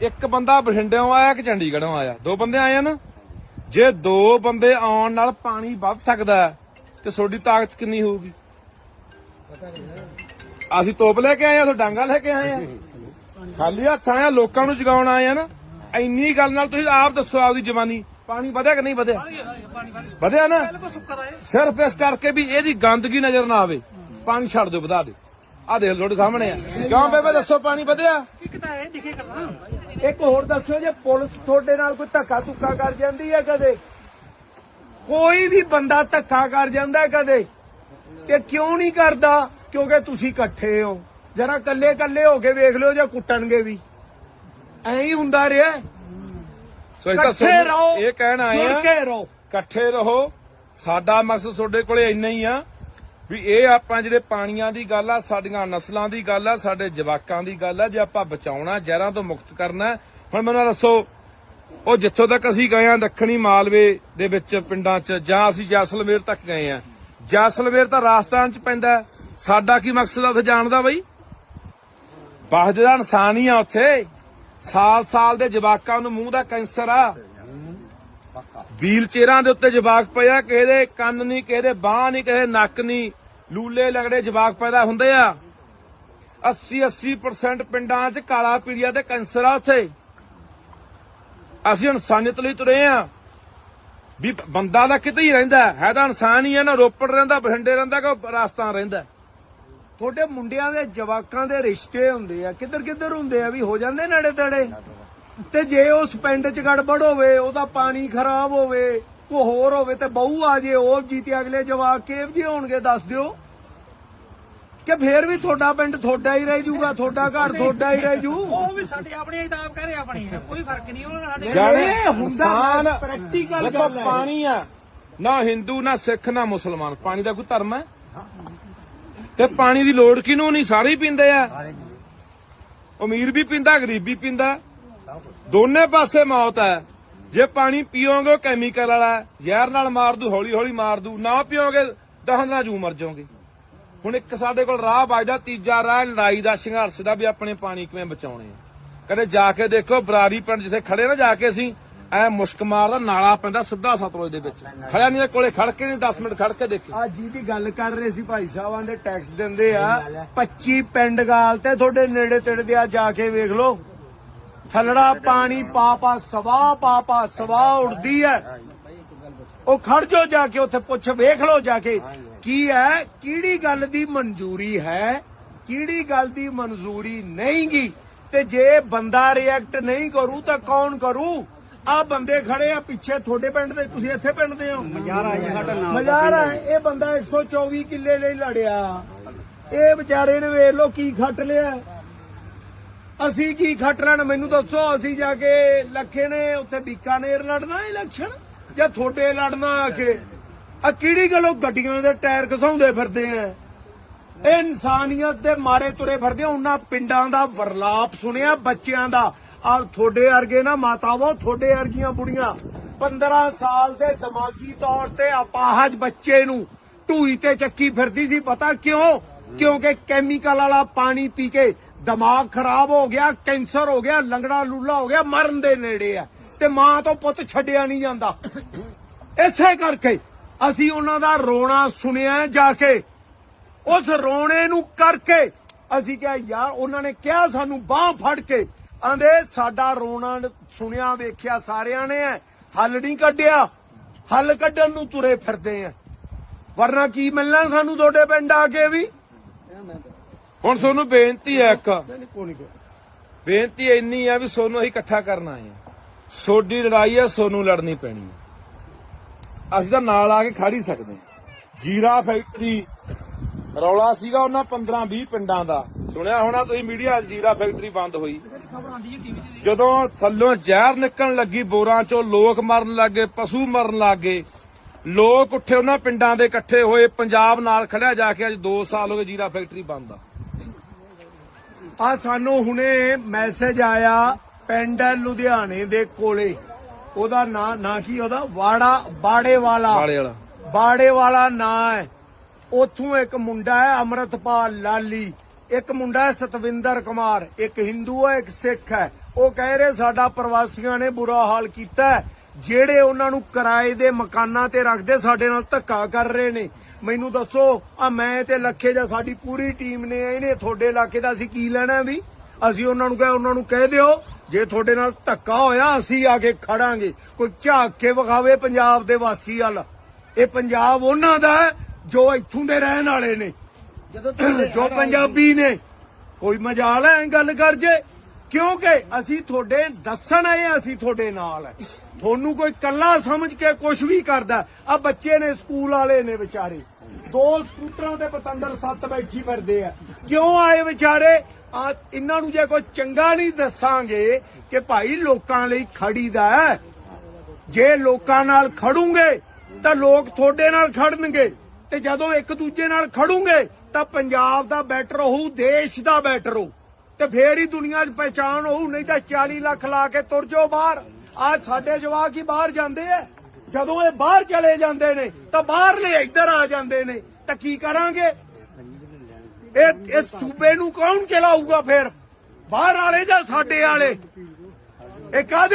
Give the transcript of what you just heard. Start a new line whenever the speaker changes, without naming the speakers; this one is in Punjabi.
ਇੱਕ ਬੰਦਾ ਬਠਿੰਡਿਓਂ ਆਇਆ ਕਿ ਚੰਡੀਗੜ੍ਹੋਂ ਆਇਆ? ਦੋ ਬੰਦੇ ਆਏ ਨਾ? ਜੇ ਦੋ ਬੰਦੇ ਆਉਣ ਨਾਲ ਪਾਣੀ ਵੱਧ ਸਕਦਾ ਤੇ ਤੁਹਾਡੀ ਤਾਕਤ ਕਿੰਨੀ ਹੋਊਗੀ? ਅਸੀਂ ਤੋਪ ਲੈ ਕੇ ਆਏ ਆ ਤੋਂ ਡਾਂਗਾ ਲੈ ਕੇ ਆਏ ਆ। ਖਾਲੀ ਹੱਥਾਂ ਆ ਲੋਕਾਂ ਨੂੰ ਜਗਾਉਣ ਆਏ ਆ ਨਾ। ਇੰਨੀ ਗੱਲ ਨਾਲ ਤੁਸੀਂ ਆਪ ਦੱਸੋ ਆਪਦੀ ਜਵਾਨੀ। ਪਾਣੀ ਵਧਿਆ ਕਿ ਨਹੀਂ ਵਧਿਆ? ਵਧਿਆ ਨਾ? ਸਿਰਫ ਇਸ ਕਰਕੇ ਵੀ ਇਹਦੀ ਗੰਦਗੀ ਨਜ਼ਰ ਨਾ ਆਵੇ। ਪਾਣੀ ਛੱਡ ਦਿਓ ਵਧਾ ਦਿਓ। ਆ ਦੇਖ ਤੁਹਾਡੇ ਸਾਹਮਣੇ ਆ। ਕਿਉਂ ਬੇਬੇ ਦੱਸੋ ਪਾਣੀ ਵਧਿਆ?
ਇੱਕ ਤਾਂ ਇਹ ਦਿਖੇ ਕਰਨਾ
ਇੱਕ ਹੋਰ ਦੱਸੋ ਜੇ ਪੁਲਿਸ ਤੁਹਾਡੇ ਨਾਲ ਕੋਈ ਧੱਕਾ ਧੁੱਕਾ ਕਰ ਜਾਂਦੀ ਹੈ ਕਦੇ? ਕੋਈ ਵੀ ਬੰਦਾ ਧੱਕਾ ਕਰ ਜਾਂਦਾ ਹੈ ਕਦੇ? ਤੇ ਕਿਉਂ ਨਹੀਂ ਕਰਦਾ? ਕਿਉਂਕਿ ਤੁਸੀਂ ਇਕੱਠੇ ਹੋ। ਜਰਾ ਕੱਲੇ ਕੱਲੇ ਹੋ ਕੇ ਵੇਖ ਲਿਓ ਜੇ ਕੁੱਟਣਗੇ ਵੀ। ਐਂ ਹੀ ਹੁੰਦਾ ਰਿਹਾ।
ਸੋ ਇਹ ਤਾਂ ਇਹ ਕਹਿਣ ਆਏ ਆ ਇਕੱਠੇ ਰਹੋ। ਸਾਡਾ ਮਕਸਦ ਤੁਹਾਡੇ ਕੋਲੇ ਇੰਨਾ ਹੀ ਆ। ਵੀ ਇਹ ਆਪਾਂ ਜਿਹੜੇ ਪਾਣੀਆਂ ਦੀ ਗੱਲ ਆ, ਸਾਡੀਆਂ ਨਸਲਾਂ ਦੀ ਗੱਲ ਆ, ਸਾਡੇ ਜਵਾਕਾਂ ਦੀ ਗੱਲ ਆ, ਜੇ ਆਪਾਂ ਬਚਾਉਣਾ, ਜ਼ਹਿਰਾਂ ਤੋਂ ਮੁਕਤ ਕਰਨਾ, ਹੁਣ ਮੈਨੂੰ ਦੱਸੋ, ਉਹ ਜਿੱਥੋਂ ਤੱਕ ਅਸੀਂ ਗਏ ਆ ਦੱਖਣੀ ਮਾਲਵੇ ਦੇ ਵਿੱਚ ਪਿੰਡਾਂ 'ਚ, ਜਾਂ ਅਸੀਂ ਜੈਸਲਮੇਰ ਤੱਕ ਗਏ ਆ। ਜੈਸਲਮੇਰ ਤਾਂ ਰਾਜਸਥਾਨ 'ਚ ਪੈਂਦਾ ਸਾਡਾ ਕੀ ਮਕਸਦ ਆ ਉੱਥੇ ਜਾਣ ਦਾ ਬਈ? ਬਾਹਰ ਦਾ ਇਨਸਾਨ ਹੀ ਆ ਉੱਥੇ। ਸਾਲ ਸਾਲ ਦੇ ਜਵਾਕਾਂ ਨੂੰ ਮੂੰਹ ਦਾ ਕੈਂਸਰ ਆ। ਵੀਲ ਚੇਅਰਾਂ ਦੇ ਉੱਤੇ ਜਵਾਕ ਪਿਆ ਕਿਸੇ ਦੇ ਕੰਨ ਨਹੀਂ ਕਿਸੇ ਦੇ ਬਾਹ ਨਹੀਂ ਕਿਸੇ ਨੱਕ ਨਹੀਂ ਲੂਲੇ ਲਗੜੇ ਜਵਾਕ ਪੈਦਾ ਹੁੰਦੇ ਆ। 80 80% ਪਿੰਡਾਂ 'ਚ ਕਾਲਾ ਪੀੜੀਆ ਤੇ ਕੈਂਸਰ ਆ ਉੱਥੇ। ਅਸੀਂ ਇਨਸਾਨੀਅਤ ਲਈ ਤੁਰੇ ਆ। ਵੀ ਬੰਦਾ ਤਾਂ ਕਿਤੇ ਹੀ ਰਹਿੰਦਾ ਹੈ। ਤਾਂ ਇਨਸਾਨ ਹੀ ਹੈ, ਨਾ ਰੋਪੜ ਰਹਿੰਦਾ, ਬਠਿੰਡੇ ਰਹਿੰਦਾ ਕਿ ਰਾਜਸਥਾਨ ਰਹਿੰਦਾ
ਤੁਹਾਡੇ ਮੁੰਡਿਆਂ ਦੇ ਜਵਾਕਾਂ ਦੇ ਰਿਸ਼ਤੇ ਹੁੰਦੇ ਆ ਕਿੱਧਰ ਕਿੱਧਰ ਹੁੰਦੇ ਆ? ਵੀ ਹੋ ਜਾਂਦੇ ਨੇੜੇ ਤੇੜੇ ਤੇ ਜੇ ਉਸ ਪਿੰਡ 'ਚ ਗੜਬੜ ਹੋਵੇ ਉਹਦਾ ਪਾਣੀ ਖਰਾਬ ਹੋਵੇ ਕੋ ਹੋਰ ਹੋਵੇ ਤੇ ਬਹੂ ਆ ਜੇ ਉਹ ਜੀਤੇ ਅਗਲੇ ਜਵਾਕ ਕਿਹੋ ਜਿਹੇ ਹੋਣਗੇ ਦੱਸ ਦਿਓ। ਕਿ ਫੇਰ ਵੀ ਤੁਹਾਡਾ ਪਿੰਡ ਤੁਹਾਡਾ ਹੀ ਰਹਿ ਜਾਊਗਾ ਤੁਹਾਡਾ ਘਰ ਤੁਹਾਡਾ ਹੀ ਰਹਿ ਜੂ
ਉਹ ਵੀ ਸਾਡੇ ਆਪਣੇ ਹੀ ਤਾਂ ਆਪ ਕਹ ਰਹੇ ਆਪਣੀ ਹੈ ਕੋਈ ਫ਼ਰਕ ਨਹੀਂ ਉਹਨਾਂ ਨਾਲ। ਸਾਡੇ
ਜਾਣੇ
ਇਹ ਹੁੰਦਾ
ਇਨਸਾਨ
practical
ਦੇਖੋ
ਗੱਲ ਹੈ।
ਪਾਣੀ ਆ ਨਾ ਹਿੰਦੂ ਨਾ ਸਿੱਖ ਨਾ ਮੁਸਲਮਾਨ। ਪਾਣੀ ਦਾ ਕੋਈ ਧਰਮ ਹੈ? ਤੇ ਪਾਣੀ ਦੀ ਲੋੜ ਕਿਹਨੂੰ ਨਹੀਂ? ਸਾਰੇ ਹੀ ਪੀਂਦੇ ਆ। ਅਮੀਰ ਵੀ ਪੀਂਦਾ ਗਰੀਬ ਵੀ ਪੀਂਦਾ। ਦੋਨੇ ਪਾਸੇ ਮੌਤ ਹੈ। ਜੇ ਪਾਣੀ ਪੀਓਗੇ, ਉਹ ਕੈਮੀਕਲ ਵਾਲਾ ਜ਼ਹਿਰ ਨਾਲ ਮਾਰ ਦੂ, ਹੌਲੀ ਹੌਲੀ ਮਾਰ ਦੂ। ਨਾ ਪੀਓਗੇ ਦਹਾਂ ਨਾਲ ਜੂ ਮਰ ਜਾਓਗੇ। ਹੁਣ ਇੱਕ ਸਾਡੇ ਕੋਲ ਰਾਹ ਵੱਜਦਾ, ਤੀਜਾ ਰਾਹ ਲੜਾਈ ਦਾ ਸੰਘਰਸ਼ ਦਾ ਵੀ ਆਪਣੇ ਪਾਣੀ ਕਿਵੇਂ ਬਚਾਉਣੇ ਆ। ਕਦੇ ਜਾ ਕੇ ਦੇਖੋ, ਬਰਾਰੀ ਪਿੰਡ ਜਿੱਥੇ ਖੜੇ ਨਾ ਜਾ ਕੇ ਅਸੀਂ, ਐ ਮੁਸ਼ਕ ਮਾਰਦਾ, ਨਾਲਾ ਪੈਂਦਾ ਸਿੱਧਾ ਸਤਲੁਜ ਦੇ ਵਿੱਚ। ਖੜਿਆ ਨਹੀਂ ਤੇ ਕੋਲੇ ਖੜ ਕੇ ਨਹੀਂ 10 ਮਿੰਟ ਖੜ ਕੇ ਦੇਖੀ
ਅੱਜ ਜੀ ਦੀ ਗੱਲ ਕਰ ਰਹੇ ਸੀ ਭਾਈ ਸਾਹਿਬਾਂ ਦੇ ਟੈਕਸ ਦਿੰਦੇ ਆ। 25 ਪਿੰਡ ਗਾਲ ਤੇ ਤੁਹਾਡੇ ਨੇੜੇ ਤੇੜੇ ਦੇ ਆ, ਜਾ ਕੇ ਵੇਖ ਲਓ। ਥਲੜਾ ਪਾਣੀ ਪਾ ਪਾ ਸਵਾ ਪਾ ਪਾ ਸਵਾ ਉੜਦੀ ਹੈ ਉਹ ਖੜ ਜੋ ਜਾ ਕੇ ਉੱਥੇ ਪੁੱਛ ਵੇਖ ਲਓ ਜਾ ਕੇ ਕੀ ਹੈ ਕਿਹੜੀ ਗੱਲ ਦੀ ਮਨਜ਼ੂਰੀ ਹੈ ਕਿਹੜੀ ਗੱਲ ਦੀ ਮਨਜ਼ੂਰੀ ਨਹੀਂਗੀ। ਤੇ ਜੇ ਬੰਦਾ ਰਿਐਕਟ ਨਹੀਂ ਕਰੂ ਤਾਂ ਕੌਣ ਕਰੂ? ਆ ਬੰਦੇ ਖੜੇ ਆ ਪਿੱਛੇ ਤੁਹਾਡੇ ਪਿੰਡ ਦੇ ਤੁਸੀਂ ਇੱਥੇ ਪਿੰਡ ਦੇ ਹੋ। ਮਜ਼ਾਰਾ ਹੈ ਸਾਡਾ ਨਾਮ ਮਜ਼ਾਰਾ ਹੈ। ਇਹ ਬੰਦਾ 124 ਕਿੱਲੇ ਲਈ ਲੜਿਆ। ਇਹ ਵਿਚਾਰੇ ਨੇ ਵੇਖ ਲਓ ਕੀ ਖੱਟ ਲਿਆ। ਅਸੀਂ ਕੀ ਖੱਟ ਲੈਣ? ਮੈਨੂੰ ਦੱਸੋ, ਅਸੀਂ ਜਾ ਕੇ ਲੱਖੇ ਨੇ, ਉੱਥੇ ਬੀਕਾਨੇਰ ਲੜਨਾ ਇਲੈਕਸ਼ਨ ਜਾਂ ਤੁਹਾਡੇ ਲੜਨਾ ਆ ਕੇ? ਆ ਕਿਹੜੀ ਗੱਲੋਂ ਗੱਡੀਆਂ ਦੇ ਟਾਇਰ ਘਸਾਉਂਦੇ ਫਿਰਦੇ ਆ? ਇਹ ਇਨਸਾਨੀਅਤ ਦੇ ਮਾਰੇ ਤੁਰੇ ਫਿਰਦੇ ਉਹਨਾਂ ਪਿੰਡਾਂ ਦਾ ਵਰਲਾਪ ਸੁਣਿਆ, ਬੱਚਿਆਂ ਦਾ। ਆ ਤੁਹਾਡੇ ਵਰਗੇ ਨਾ ਮਾਤਾਵੋ, ਤੁਹਾਡੇ ਵਰਗੀਆਂ ਬੁੜੀਆਂ। 15 ਸਾਲ ਦੇ ਦਿਮਾਗੀ ਤੌਰ ਤੇ ਅਪਾਹਜ ਬੱਚੇ ਨੂੰ ਢੂਈ ਤੇ ਚੱਕੀ ਫਿਰਦੀ ਸੀ। ਪਤਾ ਕਿਉਂ? ਕਿਉਂਕਿ ਕੈਮੀਕਲ ਵਾਲਾ ਪਾਣੀ ਪੀ ਕੇ ਦਿਮਾਗ ਖਰਾਬ ਹੋ ਗਿਆ, ਕੈਂਸਰ ਹੋ ਗਿਆ, ਲੰਗੜਾ ਲੂਲਾ ਹੋ ਗਿਆ, ਮਰਨ ਦੇ ਨੇੜੇ ਆ। ਤੇ ਮਾਂ ਤੋਂ ਪੁੱਤ ਛੱਡਿਆ ਨਹੀਂ ਜਾਂਦਾ। ਇਸੇ ਕਰਕੇ ਅਸੀਂ ਉਹਨਾਂ ਦਾ ਰੋਣਾ ਸੁਣਿਆ ਜਾ ਕੇ। ਉਸ ਰੋਣੇ ਨੂੰ ਕਰਕੇ ਅਸੀਂ ਕਿਹਾ, ਯਾਰ, ਉਹਨਾਂ ਨੇ ਕਿਹਾ ਸਾਨੂੰ ਬਾਹ ਫੜ ਕੇ। ਆਂਦੇ, ਸਾਡਾ ਰੋਣਾ ਸੁਣਿਆ, ਵੇਖਿਆ ਸਾਰਿਆਂ ਨੇ ਹੱਲ ਨਹੀਂ ਕੱਢਿਆ। ਹੱਲ ਕੱਢਣ ਨੂੰ ਤੁਰੇ ਫਿਰਦੇ ਆ ਵਰਨਾ ਕੀ ਮਿਲਣਾ ਸਾਨੂੰ ਤੁਹਾਡੇ ਪਿੰਡ ਆ ਕੇ ਵੀ?
ਹੁਣ ਤੁਹਾਨੂੰ ਬੇਨਤੀ ਹੈ ਇੱਕ। ਬੇਨਤੀ ਇੰਨੀ ਆ ਵੀ ਸੋਨੂੰ ਅਸੀਂ ਇਕੱਠਾ ਕਰਨਾ ਹੈ। ਸੋਡੀ ਲੜਾਈ ਹੈ ਸੋਨੂੰ ਲੜਨੀ ਪੈਣੀ ਹੈ ਅਸੀਂ ਤਾਂ ਨਾਲ ਆ ਕੇ ਖੜ ਸਕਦੇ ਹਾਂ। ਜੀਰਾ ਫੈਕਟਰੀ ਰੌਲਾ ਸੀਗਾ ਉਹਨਾਂ 15 20 ਪਿੰਡਾਂ ਦਾ। ਸੁਣਿਆ ਹੋਣਾ ਤੁਸੀਂ ਮੀਡੀਆ ਜੀਰਾ ਫੈਕਟਰੀ ਬੰਦ ਹੋਈ। ਜਦੋਂ ਥੱਲੋਂ ਜ਼ਹਿਰ ਨਿਕਲਣ ਲੱਗੀ ਬੋਰਾਂ ਚੋਂ ਲੋਕ ਮਰਨ ਲੱਗੇ ਪਸ਼ੂ ਮਰਨ ਲੱਗੇ। ਲੋਕ ਉੱਠੇ ਉਹਨਾਂ ਪਿੰਡਾਂ ਦੇ ਇਕੱਠੇ ਹੋਏ ਪੰਜਾਬ ਨਾਲ ਖੜਿਆ ਜਾ ਕੇ ਅੱਜ 2 ਸਾਲ ਹੋ ਗਏ ਜੀਰਾ ਫੈਕਟਰੀ ਬੰਦ ਆ।
ਆ ਸਾਨੂੰ ਹੁਣੇ ਮੈਸੇਜ ਆਇਆ ਪਿੰਡ ਲੁਧਿਆਣੇ ਦੇ ਕੋਲੇ। ਉਹਦਾ ਨਾਂ ਨਾਂ ਕੀ ਉਹਦਾ? ਵਾੜਾ ਬਾੜੇ ਵਾਲਾ
ਵਾਲੇ ਵਾਲਾ
ਬਾੜੇ ਵਾਲਾ ਨਾਂ ਹੈ। ਉੱਥੋਂ ਇੱਕ ਮੁੰਡਾ ਹੈ ਅਮਰਤਪਾਲ ਲਾਲੀ। ਇੱਕ ਮੁੰਡਾ ਹੈ ਸਤਵਿੰਦਰ ਕੁਮਾਰ। ਇੱਕ ਹਿੰਦੂ ਹੈ ਇੱਕ ਸਿੱਖ ਹੈ। ਉਹ ਕਹਿ ਰਹੇ ਸਾਡਾ ਪ੍ਰਵਾਸੀਆਂ ਨੇ ਬੁਰਾ ਹਾਲ ਕੀਤਾ। ਜਿਹੜੇ ਉਹਨਾਂ ਨੂੰ ਕਿਰਾਏ ਦੇ ਮਕਾਨਾਂ ਤੇ ਰੱਖਦੇ ਸਾਡੇ ਨਾਲ ਧੱਕਾ ਕਰ ਰਹੇ ਨੇ। ਮੈਨੂੰ ਦੱਸੋ ਆ ਮੈਂ ਤੇ ਲੱਖੇ ਜਾਂ ਸਾਡੀ ਪੂਰੀ ਟੀਮ ਨੇ ਇਹਨੇ ਤੁਹਾਡੇ ਇਲਾਕੇ ਦਾ ਅਸੀਂ ਕੀ ਲੈਣਾ ਵੀ? ਅਸੀਂ ਉਹਨਾਂ ਨੂੰ ਕਹੇ ਉਹਨਾਂ ਨੂੰ ਕਹਿ ਦਿਓ ਜੇ ਤੁਹਾਡੇ ਨਾਲ ਧੱਕਾ ਹੋਇਆ ਅਸੀਂ ਆ ਕੇ ਖੜਾਂਗੇ। ਕੋਈ ਝਾਕ ਕੇ ਵਿਖਾਵੇ ਪੰਜਾਬ ਦੇ ਵਾਸੀ ਵੱਲ। ਇਹ ਪੰਜਾਬ ਉਹਨਾਂ ਦਾ ਜੋ ਇੱਥੋਂ ਦੇ ਰਹਿਣ ਵਾਲੇ ਨੇ।
ਜਦੋਂ
ਜੋ ਪੰਜਾਬੀ ਨੇ। ਕੋਈ ਮਜਾਲ ਹੈ ਗੱਲ ਕਰ ਜੇ। ਕਿਉਂਕਿ ਅਸੀਂ ਤੁਹਾਡੇ ਦੱਸਣ ਆਏ ਅਸੀਂ ਤੁਹਾਡੇ ਨਾਲ ਤੁਹਾਨੂੰ ਕੋਈ ਕੱਲਾ ਸਮਝ ਕੇ ਕੁਝ ਵੀ ਕਰਦਾ। ਆ ਬੱਚੇ ਨੇ, ਸਕੂਲ ਵਾਲੇ ਨੇ ਵਿਚਾਰੇ। ਦੋ ਸਕੂਟਰਾਂ ਤੇ ਪਤੰਦਰ ਸੱਤ ਬੈਠੀ ਫਿਰਦੇ ਆ। ਕਿਉਂ ਆਏ ਵਿਚਾਰੇ? ਆ ਇਹਨਾਂ ਨੂੰ ਜੇ ਕੋਈ ਚੰਗਾ ਨਹੀਂ ਦੱਸਾਂਗੇ ਕਿ ਭਾਈ ਲੋਕਾਂ ਲਈ ਖੜੀਦਾ ਹੈ। ਜੇ ਲੋਕਾਂ ਨਾਲ ਖੜੂਗੇ, ਤਾਂ ਲੋਕ ਤੁਹਾਡੇ ਨਾਲ ਖੜਨਗੇ। ਤੇ ਜਦੋਂ ਇੱਕ ਦੂਜੇ ਨਾਲ ਖੜੂਗੇ, ਤਾਂ ਪੰਜਾਬ ਦਾ ਬੈਟਰ ਹੋਊ, ਦੇਸ਼ ਦਾ ਬੈਟਰ ਹੋਊ। ਤੇ ਫੇਰ ਹੀ ਦੁਨੀਆ 'ਚ ਪਹਿਚਾਨ ਹੋਊ, ਨਹੀਂ ਤਾਂ 40 ਲੱਖ ਲਾ ਕੇ ਤੁਰ ਜਾਓ ਬਾਹਰ। ਆ ਸਾਡੇ ਜਵਾਕ ਹੀ ਬਾਹਰ ਜਾਂਦੇ ਆ ਜਦੋਂ ਇਹ ਬਾਹਰ ਚਲੇ ਜਾਂਦੇ ਨੇ, ਤਾਂ ਬਾਹਰਲੇ ਇੱਧਰ ਆ ਜਾਂਦੇ ਨੇ। ਤਾਂ ਕੀ ਕਰਾਂਗੇ? ਇਹ ਇਸ ਸੂਬੇ ਨੂੰ ਕੌਣ ਚਲਾਊਗਾ ਫੇਰ? ਬਾਹਰ ਵਾਲੇ ਜਾਂ ਸਾਡੇ ਵਾਲੇ? ਇਹ ਕਾਦੇ